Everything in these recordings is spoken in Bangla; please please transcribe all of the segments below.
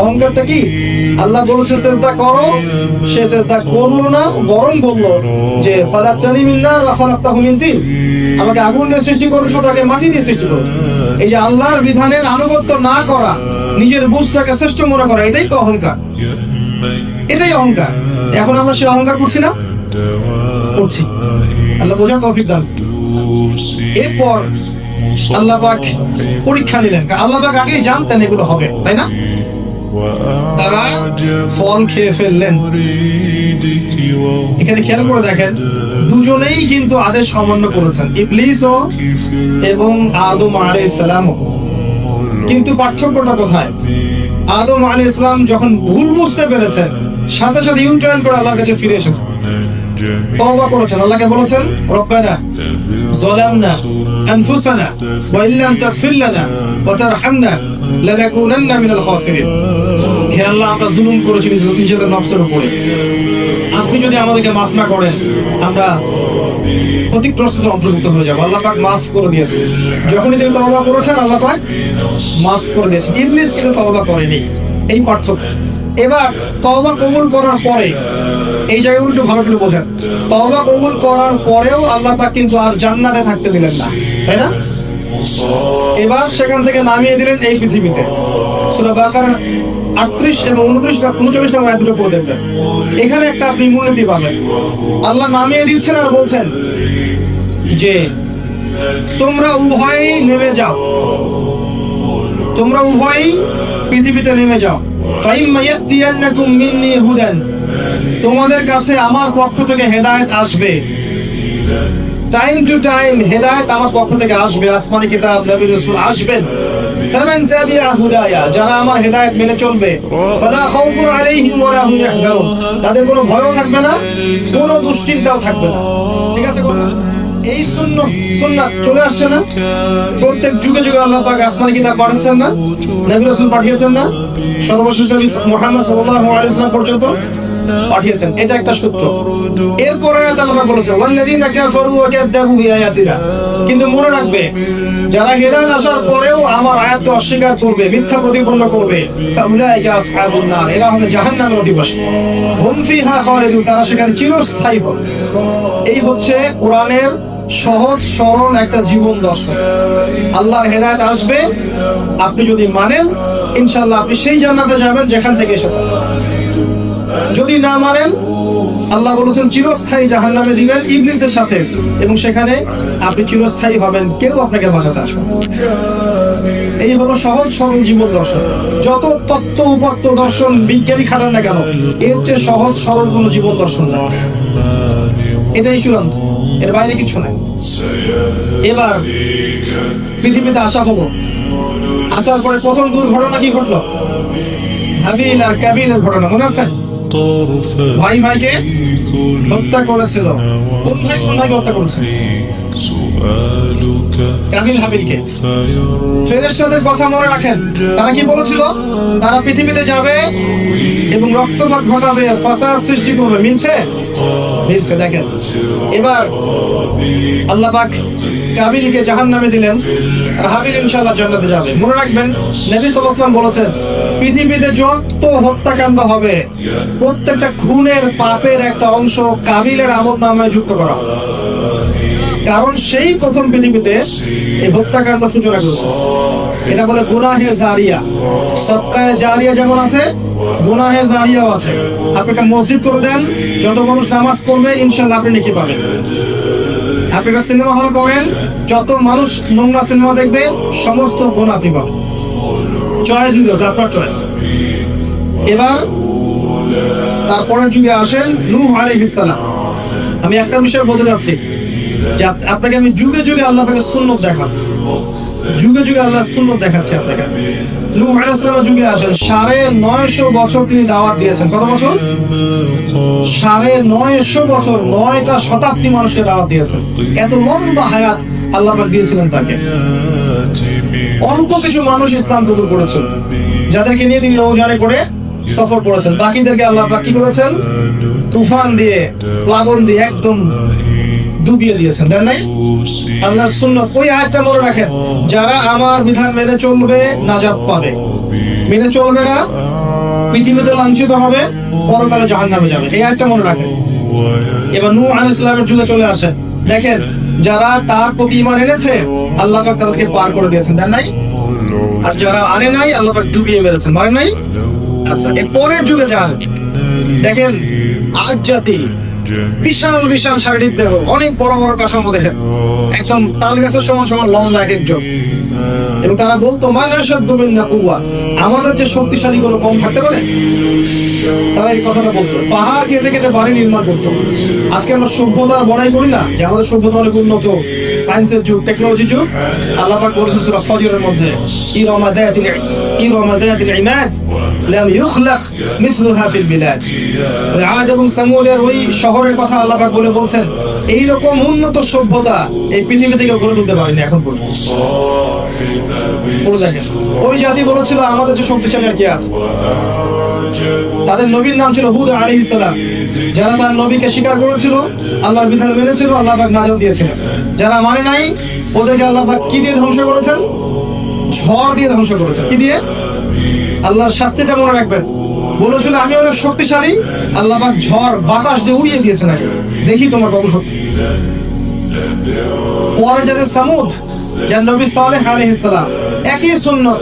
অহংকারটা কি? আল্লাহ করো। সে করল না, বরং যে মিন তিন। আমাকে আগুন দিয়ে সৃষ্টি তাকে মাটি দিয়ে সৃষ্টি এই যে আল্লাহর বিধানের আনুগত্য না করা, নিজের বুঝটাকে শ্রেষ্ঠ মনে করা, এটাই তো অহংকার। এটাই অহংকার। এখন আমরা সে অহংকার করছি না? করছি। আল্লাহ বোঝার তৌফিক দান। এরপর আল্লাহ পাক পরীক্ষা নিলেন। আল্লাহ পাক আগেই জানতেন এগুলো হবে, তাই না? তারা ফল খেয়ে ফেললেন। এখানে খেয়াল করে দেখেন, দুজনেই কিন্তু আদেশ অমান্য করেছেন এবং আদম আলাইহিস কিন্তু পার্থক্যটা কোথায়? আদম যখন ভুল বুঝতে পেরেছেন, সাথে সাথে ইউটার্ন করে আল্লাহর কাছে ফিরে এসেছেন। তওবা করেছেন, আল্লাহকে বলেছেন, রব্বানা যালামনা আনফুসানা ওয়া ইল্লাম তাগফির লানা ওয়া তারহামনা লানাকুনান্না মিনাল খাসিরিন। হে আল্লাহ, আমরা জুলুম করেছি নিজ- নিজেদের নফসের উপরে। আপনি যদি আমাদেরকে মাফ না করেন, আমরা ক্ষতিগ্রস্তদের অন্তর্ভুক্ত হয়ে যাব। আল্লাহ পাক মাফ করে দিয়েছে। যখনই তিনি তওবা করেছেন, আল্লাহ পাক মাফ করে দিয়েছে। ইবলিস কিন্তু তওবা করেনি। এই পার্থক্য। এবার তওবা কবুল করার পরে, এই জায়গাগুলো একটু ভালো করে বোঝেন। তওবা কবুল করার পরেও আল্লাহ পাক কিন্তু আর জান্নাতে থাকতে দিলেন না। তাই না? এবার সেখান থেকে নামিয়ে দিলেন এই পৃথিবীতে। সূরা বাকারা আটত্রিশ এবং উনত্রিশ উনচল্লিশ নম্বর আয়াত দুটো পড়ে দেখবেন। এখানে একটা আপনি মূলনীতি পাবেন। আল্লাহ নামিয়ে দিচ্ছেন আর বলছেন যে, তোমরা উভয়ই নেমে যাও। তোমরা উভয়ই পৃথিবীতে নেমে যাও। তোমাদের কাছে আমার পক্ষ থেকে হেদায়েত আসবে। টাইম টু টাইম হেদায়ত আমার পক্ষ থেকে আসবে। আসমানি কিতাব, নবী রাসূল আসবেন। ফামান তাবিআ হুদায়া, যারা আমার হেদায়েত মেনে চলবে। ফালা খাউফুন আলাইহিম ওয়া তাদের কোনো ভয়ও থাকবে না, কোনো দুশ্চিন্তাও থাকবে না। ঠিক আছে এই শূন্য, সুন্নাত চলে আসছে না। প্রত্যেক যুগে যুগে আল্লাহ পাক আসমানি কিতাব পাঠাচ্ছেন না? নবী রাসূল পাঠিয়েছেন না? সর্বশেষ নবী মুহাম্মদ সাল্লাল্লাহু আলাইহি ওয়াসাল্লাম পর্যন্ত। পাঠিয়েছেন। এটা একটা সূত্র। এরপরে আল্লাহ বলেছে ওয়াল্লাযীনা কাফারু ওয়া কাযযাবু বিআয়াতিনা। কিন্তু মনে রাখবে, যারা হেদায়েত আসার পরেও আমার আয়াতকে অস্বীকার করবে, মিথ্যা প্রতিপন্ন করবে, ফাউলাইকা আসহাবুন নার, এরা হলো জাহান্নামের অধিবাসী। হুম ফিহা খালিদুন, তারা সেখানে চিরস্থায়ী হবে। এই হচ্ছে কোরআনের সহজ, সরল একটা জীবন দর্শন। আল্লাহর হেদায়েত আসবে, আপনি যদি মানেন, ইনশাআল্লাহ আপনি সেই জান্নাতে যাবেন যেখান থেকে এসেছেন। যদি না মানেন আল্লাহ বলেছেন, চিরস্থায়ী জাহান নামে দিবেন ইবলিসের সাথে। এবং সেখানে আপনি চিরস্থায়ী হবেন, কেউ আপনাকে বাঁচাতে আসবে এই হলো সহজ, সরল জীবন দর্শন। যত তত্ত্ব উপাত্ত দর্শন বিজ্ঞানী খাটান না কেন, এর চেয়ে সহজ, সরল কোনো জীবন দর্শন না। এটাই চূড়ান্ত। এর বাইরে কিছু নাই। এবার পৃথিবীতে আসা হলো। আসার পরে প্রথম দুর্ঘটনা কি ঘটলো? হাবিল আর কাবিলের ঘটনা। মনে আছে ভাই ভাইকে হত্যা করেছিল। কোন ভাই কোন ভাইকে হত্যা করেছে ফেরেশতাদের কথা মনে রাখেন। তারা কি বলেছিল? তারা পৃথিবীতে যাবে এবং রক্তপাত ঘটাবে সৃষ্টি করবে। মিলছে? মিলছে, দেখেন। এবার আল্লাহ পাক কাবিলকে জাহান্নামে দিলেন। আর হাবিল ইনশাআল্লাহ জান্নাতে যাবে। মনে রাখবেন, নবী সাল্লাল্লাহু বলেছেন, পৃথিবীতে যত হত্যাকাণ্ড হবে, প্রত্যেকটা খুনের পাপের একটা অংশ কাবিলের আমল নামায় যুক্ত করা। কারণ সেই প্রথম পৃথিবীতে এই হত্যাকাণ্ড সূচনা করেছে। এটা বলে গুনাহে জারিয়া। সৎকায় জারিয়া যেমন আছে, গুনাহে জারিয়াও আছে। আপনি একটা মসজিদ করে দেন, যত মানুষ নামাজ পড়বে ইনশাল্লাহ আপনি নাকি পাবেন। আপনি একটা সিনেমা হল করেন, যত মানুষ নোংরা সিনেমা দেখবে, সমস্ত গুণ আপনি পাবেন। চয়েস ইজ আপনার চয়েস এবার, তারপরের যুগে আসেন নূহ আলাইহিস সালাম। আমি একটা বিষয় বলতে যাচ্ছি। যে আপনাকে আমি যুগে যুগে আল্লাহ আপনাকে সুন্নত দেখাবো। যুগে যুগে আল্লাহ সুন্নত দেখাচ্ছি আপনাকে। নূহ আলাইহিস সালামের যুগে আসেন, সাড়ে নয়শো বছর তিনি দাওয়াত দিয়েছেন। কত বছর? সাড়ে নয়শো বছর, নয়টা শতাব্দী মানুষকে দাওয়াত দিয়েছেন। এত লম্বা হায়াত আল্লাহ দিয়েছিলেন তাকে। অল্প কিছু মানুষ ইসলাম কবুল করেছিল যাদেরকে নিয়ে তিনি নৌজানে করে সফর করেছেন। বাকিদেরকে আল্লাহ পাক কি করেছেন? তুফান দিয়ে, প্লাবন দিয়ে, একদম ডুবিয়ে দিয়েছেন, দেন নাই? আল্লাহর সুন্নাত, ওই আয়াতটা মনে রাখেন, যারা আমার বিধান মেনে চলবে, নাজাত পাবে। মেনে চলবে না, পৃথিবীতে লাঞ্ছিত হবে, পরকালে জাহান নামে যাবে। এই একটা মনে রাখেন। এবার নূহ আলাইহিস সালামের যুগে চলে আসে দেখেন, যারা তার প্রতি ঈমান এনেছে, আল্লাহ পাক তাদেরকে পার করে দিয়েছেন, দেন নাই? আর যারা আনে নাই, আল্লাহ পাক ডুবিয়ে মেরেছেন। মারে নাই? আচ্ছা এর পরের যুগে যান। দেখেন, আজ জাতি বিশাল বিশাল শারীরিক দেহ, অনেক বড় বড় কাঠামো দেখে একদম তাল গাছের সমান সমান লম্বা এক একজন। এবং তারা বলতো মানাসাদ্দু মিন্না কুওয়া। আমাদের যে শক্তিশালী কোনো কম থাকতে পারে? তারা এই কথাটা বলতো। পাহাড় কেটে কেটে বাড়ি নির্মাণ করতো। আজকে আমরা সভ্যতার বড়াই করি না, যে আমাদের সভ্যতা অনেক উন্নত। সায়েন্সের যুগ টেকনোলজি যুগ। আল্লাহ বলেছেন সূরা ফজরের মধ্যে, ইরামা দায়াতিল দায়াতিল ইমাদ লাম ইখলাক মিথলুহা ফিল বিলাদ ওই আদ এবং সামুদের ওই শহরের কথা আল্লাহ পাক বলে বলছেন এই রকম উন্নত সভ্যতা এই পৃথিবী থেকে গড়ে তুলতে পারেনি এখন পর্যন্ত। ওই জাতি বলেছিল, আমাদের যে শক্তিশালী আর কি আছে? তাদের নবীর নাম ছিল হুদ আলী ইসলাম যারা তার নবীকে স্বীকার করেছিল, আল্লাহর বিধান মেনেছিল, আল্লাহ পাক নাজাত দিয়েছিলেন। যারা মানে নাই, ওদেরকে আল্লাহ পাক কি দিয়ে ধ্বংস করেছেন? ঝড় দিয়ে ধ্বংস করেছেন কি দিয়ে? আল্লাহর শাস্তিটা মনে রাখবেন। বলেছিল আমি অনেক শক্তিশালী আল্লাহ পাক ঝড়, বাতাস দিয়ে উড়িয়ে দিয়েছেন আগে। দেখি তোমার কত শক্তি। পরে যাদের সামুদ, যার নবী সালেহ একই সুন্নত,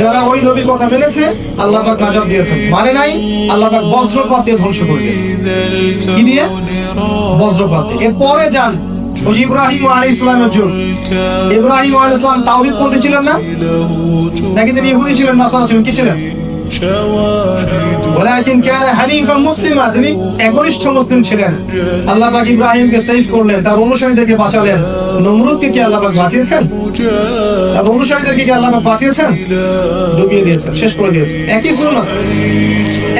যারা ওই নবীর কথা মেনেছে আল্লাহ পাক নাজাত দিয়েছেন। মানে নাই আল্লাহ পাক বজ্রপাত দিয়ে ধ্বংস করে দিয়েছে কি দিয়ে? বজ্রপাত এরপরে যান ইব্রাহিম ইব্রাহিম ছিলেন না? নাকি তিনি ইহুদি ছিলেন ছিলেন, কি ছিলেন? তিনি একনিষ্ঠ মুসলিম ছিলেন। আল্লাহ পাক ইব্রাহিমকে সেভ করলেন, তার অনুসারীদেরকে বাঁচালেন। নমরুদকে কি আল্লাহ পাক বাঁচিয়েছেন? তার অনুসারীদেরকে কি আল্লাহ পাক বাঁচিয়েছেন? ডুবিয়ে দিয়েছেন, শেষ করে দিয়েছেন। একই সুন্নাত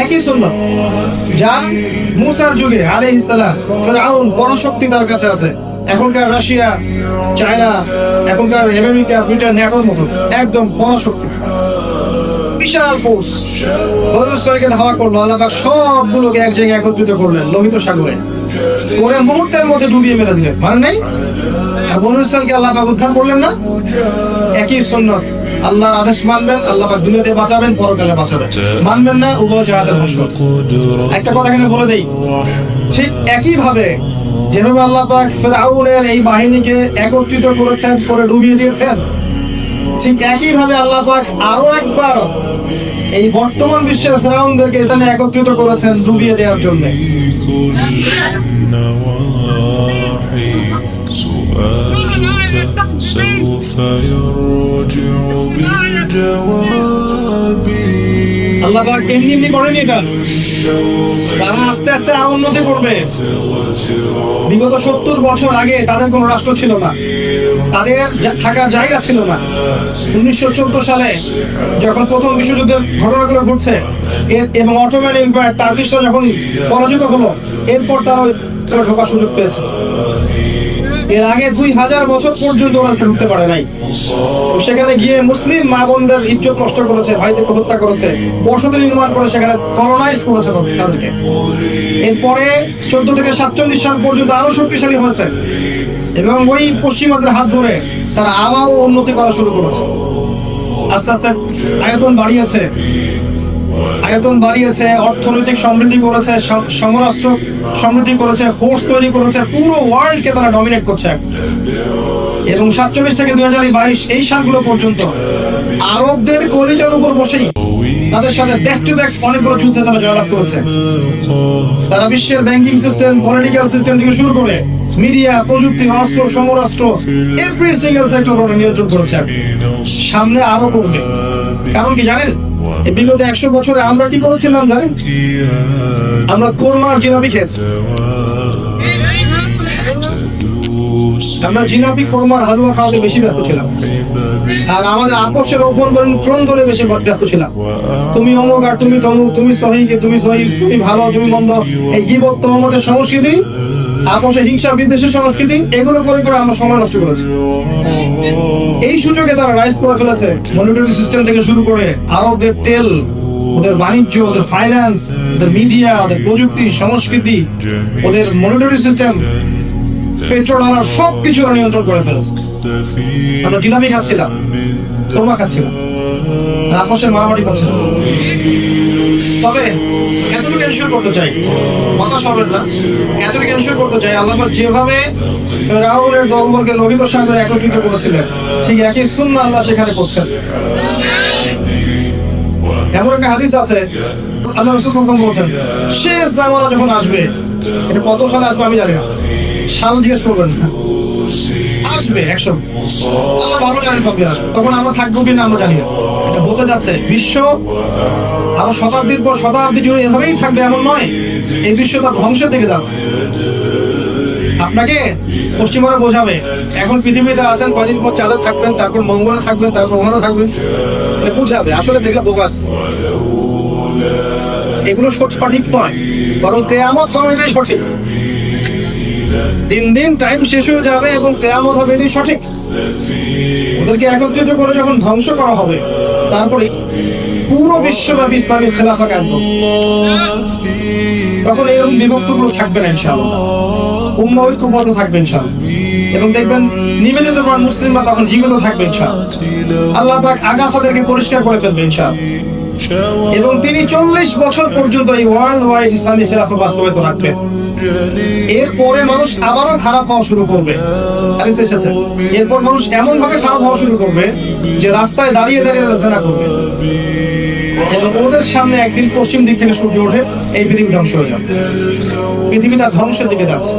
একই সুন্নাত। যান মুসার যুগে আলাইহিস সালাম, ফিরআউন পরাশক্তি তার কাছে আছে। এখনকার রাশিয়া, চায়না, এখনকার আমেরিকা, ব্রিটেন নেটোর মতো একদম পরাশক্তি। বিশাল ফোর্স বদরসাইকেল হাওয়া করল আল্লাহ সবগুলোকে এক জায়গায় একত্রিত করলেন লোহিত সাগরে। করে মুহূর্তের মধ্যে ডুবিয়ে মেরে দিলেন। মানে নাই? আর আল্লাহ পাক উদ্ধার করলেন না? একই সুন্নত। আল্লাহর আদেশ মানবেন আল্লাহ পাক দুনিয়াতে বাঁচাবেন, পরকালে বাঁচাবেন। মানবেন না, উভয় জাহাজে ধ্বংস একটা কথা এখানে বলে দেই। ঠিক একই ভাবে যেভাবে আল্লাহ পাক ফেরাউনের এই বাহিনীকে একত্রিত করেছেন করে ডুবিয়ে দিয়েছেন ঠিক একই ভাবে আল্লাহ পাক আরো একবার এই বর্তমান বিশ্বের ফেরাউনদেরকে এখানে একত্রিত করেছেন ডুবিয়ে দেওয়ার জন্য النواحي سؤالك سوف يرجع بالجواب আল্লাহ পাক এমনি এমনি করেনি এটা। তারা আস্তে আস্তে আরও উন্নতি করবে। বিগত সত্তর বছর আগে তাদের কোনো রাষ্ট্র ছিল না। তাদের থাকার জায়গা ছিল না। উনিশশো চোদ্দ সালে যখন প্রথম বিশ্বযুদ্ধের ঘটনাগুলো ঘটছে, এর- এবং অটোম্যান এম্পায়ার টার্কিশটা যখন পরাজিত হলো, এরপর তারা ঢোকার সুযোগ পেয়েছে। এর আগে দুই হাজার বছর পর্যন্ত ওরা ঢুকতে পারে নাই। সেখানে গিয়ে মুসলিম মা বোনদের ইজ্জত নষ্ট করেছে, ভাইদেরকে হত্যা করেছে, বসতি নির্মাণ করে সেখানে কলোনাইজ করেছে তাদেরকে। এরপরে চোদ্দ থেকে সাতচল্লিশ সাল পর্যন্ত আরও শক্তিশালী হয়েছে। এবং ওই পশ্চিমাদের হাত ধরে তারা আবারও উন্নতি করা শুরু করেছে। আস্তে আস্তে আয়তন বাড়িয়েছে। আয়তন বাড়িয়েছে, অর্থনৈতিক সমৃদ্ধি করেছে সমরাষ্ট্র সমৃদ্ধি করেছে ফোর্স তৈরি করেছে, পুরো ওয়ার্ল্ডকে তারা ডমিনেট করছে এবং সাতচল্লিশ থেকে দুই হাজার বাইশ এই সালগুলো পর্যন্ত আরবদের কলিজার উপর বসেই তাদের সাথে ব্যাক টু ব্যাক অনেকগুলো যুদ্ধে তারা জয়লাভ করেছে। তারা বিশ্বের ব্যাংকিং সিস্টেম পলিটিক্যাল সিস্টেম থেকে শুরু করে মিডিয়া প্রযুক্তি, অস্ত্র সমরাস্ত্র এভরি সিঙ্গেল সেক্টর নিয়ন্ত্রণ করেছে সামনে আরও করবে। কারণ কি জানেন? বিগত একশো বছরে আমরা কি করেছিলাম জানেন? আমরা কোরমার জিলাপি খেয়েছি। আমরা জিলাপি কোরমার, হালুয়া খাওয়াতে বেশি ব্যস্ত ছিলাম। আর আমাদের আপোষের অভ্যন্তরীণ ক্রম ধরে বেশি ব্যস্ত ছিলাম। তুমি অমুক আর তুমি তমুক, তুমি সহি তুমি সহি, তুমি ভালো, তুমি মন্দ, এই গিবত তহমতের সংস্কৃতি আপোষে হিংসা বিদ্বেষের সংস্কৃতি এগুলো করে করে আমরা সময় নষ্ট করেছি। এই সুযোগে তারা রাইজ করে ফেলেছে। মনিটরি সিস্টেম থেকে শুরু করে আরবদের তেল, ওদের বাণিজ্য, ওদের ফাইন্যান্স ওদের মিডিয়া ওদের প্রযুক্তি, সংস্কৃতি, ওদের মনিটরি সিস্টেম পেট্রোল ডলার সবকিছু নিয়ন্ত্রণ করে ফেলেছে। আমরা জিলাপি খাচ্ছিলাম কোরমা খাচ্ছিলাম আপোষের মারামারি করছিলাম তবে এতটুকু এনশিওর করতে চাই। হতাশ হবেন না। এতটুকু এনশিওর করতে চাই, আল্লাহ যেভাবে ফেরাউনের দলবলকে লোহিত সাগরে একত্রিত করেছিলেন, ঠিক একই শূন্য আল্লাহ সেখানে করছেন। এমন একটা হাদিস আছে, আল্লাহ রসুল বলছেন, শেষ জামানা যখন আসবে, এটা কত সালে আসবে আমি জানি না। সাল জিজ্ঞেস করবেন না। আসবে, একশো। আল্লাহ ভালো জানেন কবে আসবে। তখন আমরা থাকব কিনা আমরা জানি না। এটা হতে যাচ্ছে বিশ্ব আরও শতাব্দীর পর শতাব্দী জুড়ে এভাবেই থাকবে, এমন নয়। এই বিশ্ব তার ধ্বংসের দিকে যাচ্ছে। আপনাকে পশ্চিমারা বোঝাবে, এখন পৃথিবীতে আছেন, কদিন পর চাঁদে থাকবেন, তারপর মঙ্গলে থাকবেন, তারপর ওখানে থাকবেন। বুঝাবে, আসলে দেখলে বোকাস। এগুলো সঠ- সঠিক নয়, বরং তেয়ামত হবে সঠিক। দিন দিন টাইম শেষ হয়ে যাবে এবং তেয়ামত হবে এটাই সঠিক। ওদেরকে একত্রিত করে যখন ধ্বংস করা হবে, তারপরে পুরো বিশ্বব্যাপী ইসলামী খেলাফা কান্ত তখন এরকম বিভক্তগুলো থাকবে না ইনশাআল্লাহ। উম্মা ঐক্যবদ্ধ এবং দেখবেন নিবেদিত মুসলিমরা তখন জীবিত থাকবে ইনশাআল্লাহ। আল্লাহ পাক আগাছাদেরকে পরিষ্কার করে ফেলবে ইনশাআল্লাহ। এবং তিনি চল্লিশ বছর পর্যন্ত এই ওয়ার্ল্ড ওয়াইড ইসলামী খেলাফা বাস্তবায়িত রাখবেন। এরপরে মানুষ আবারও খারাপ হওয়া শুরু করবে। এরপর মানুষ এমন ভাবে খারাপ হওয়া শুরু করবে যে রাস্তায় দাঁড়িয়ে দাঁড়িয়ে রাস্তা করবে। ওদের সামনে একদিন পশ্চিম দিক থেকে সূর্য ওঠে, এই পৃথিবী ধ্বংস হয়ে যাবে। পৃথিবী তার ধ্বংসের দিকে যাচ্ছে।